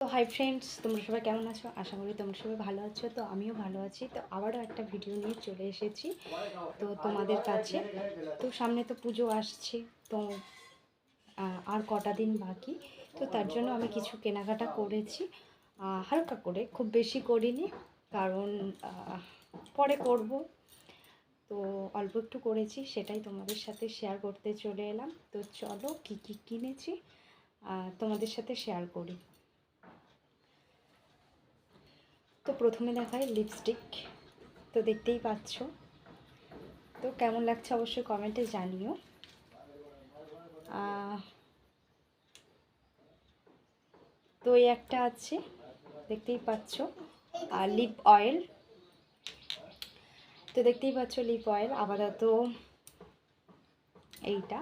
তো hi friends তোমরা সবাই কেমন আছো? আশা করি তোমরা সবাই ভালো আছো। তো আমিও ভালো আছি। তো আবারও একটা ভিডিও নিয়ে চলে এসেছি। তো তোমাদের কাছে। তো সামনে তো পুজো আসছে। তো আর কটা দিন বাকি। তো তার জন্য আমি কিছু কেনাকাটা করেছি। হালকা করে, খুব বেশি করিনি। কারণ পরে করব। তো অল্প একটু করেছি, সেটাই তোমাদের সাথে শেয়ার করতে চলে এলাম। তো চলো কী কী কিনেছি তোমাদের সাথে শেয়ার করি। তো প্রথমে দেখায় লিপস্টিক তো দেখতেই পাচ্ছ। তো কেমন লাগছে অবশ্যই কমেন্টে জানিও। তো এই একটা আছে, দেখতেই পাচ্ছ লিপ অয়েল তো দেখতেই পাচ্ছ লিপ অয়েল আপাতত এইটা।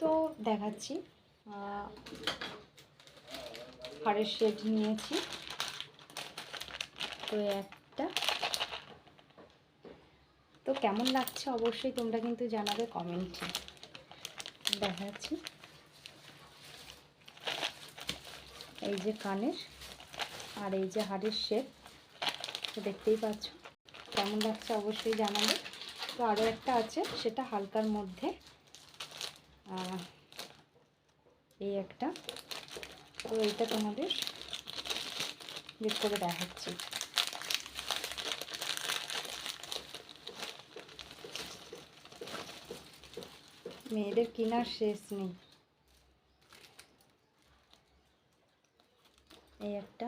তো দেখাচ্ছি হাড়ের শেড নিয়েছি। তো একটা। তো কেমন লাগছে? অবশ্যই তোমরা কিন্তু জানাবে কমেন্টে। দেখাচ্ছি। এই যে কানের আর এই যে হাড়ের শেপ দেখতেই পাচ্ছ। কেমন লাগছে অবশ্যই জানাবে। তো আরও একটা আছে, সেটা হালকার মধ্যে। এই একটা। তো এইটা তোমাদের বের করে দেখাচ্ছি। মেয়েদের কেনার শেষ নেই। এই একটা।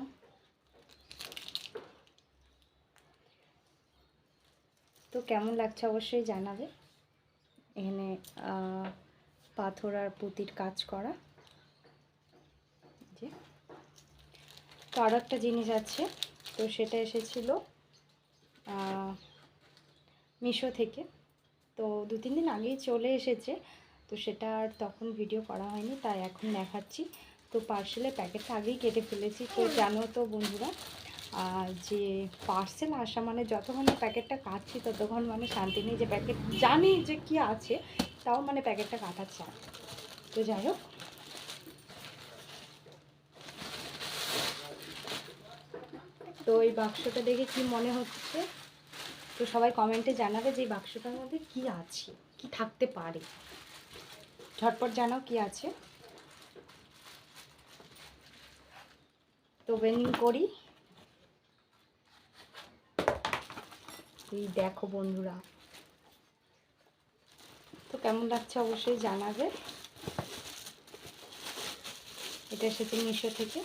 তো কেমন লাগছে অবশ্যই জানাবে। এখানে পাথর আর পুঁতির কাজ করা। যে, তো আরও একটা জিনিস আছে, তো সেটা এসেছিল মিশো থেকে। তো দু তিন দিন আগেই চলে এসেছে। তো সেটা আর তখন ভিডিও করা হয়নি, তাই এখন দেখাচ্ছি। তো পার্সেলের প্যাকেটটা আগেই কেটে ফেলেছি। তো জানো তো বন্ধুরা আর যে পার্সেল আসা মানে যতক্ষণ প্যাকেটটা কাটছি, ততক্ষণ মানে শান্তি নেই। যে প্যাকেট জানি যে কি আছে, তাও মানে প্যাকেটটা কাটার চায় তো যাই হোক। তো এই বাক্সটা দেখে কি মনে হচ্ছে? তো সবাই কমেন্টে জানাবে যে বাক্সটার মধ্যে কি আছে, কি থাকতে পারে। ঝটপট জানাও কি আছে। তো ওপেনিং করি। এই দেখো বন্ধুরা। তো কেমন লাগছে অবশ্যই জানাবে। এটা এসেছে মিশো থেকে।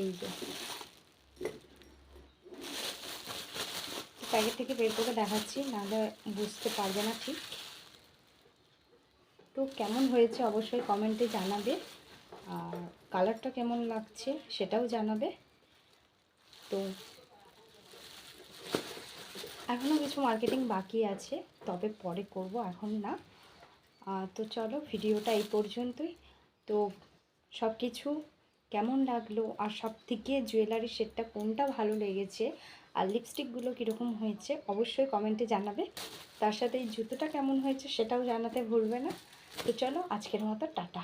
এই যে। প্যাকেট থেকে বের করে দেখাচ্ছি, নাহলে বুঝতে পারবে না ঠিক। তো কেমন হয়েছে অবশ্যই কমেন্টে জানাবে, আর কালারটা কেমন লাগছে সেটাও জানাবে। তো এখনও কিছু মার্কেটিং বাকি আছে, তবে পরে করব, এখন না। তো চলো, ভিডিওটা এই পর্যন্তই। তো সব কিছু কেমন লাগল? আর সব থেকে জুয়েলারি সেটটা কোনটা ভালো লেগেছে? আর লিপস্টিকগুলো কীরকম হয়েছে? অবশ্যই কমেন্টে জানাবে। তার সাথে এই জুতোটা কেমন হয়েছে সেটাও জানাতে ভুলবে না। তো চলো আজকের মতো টাটা।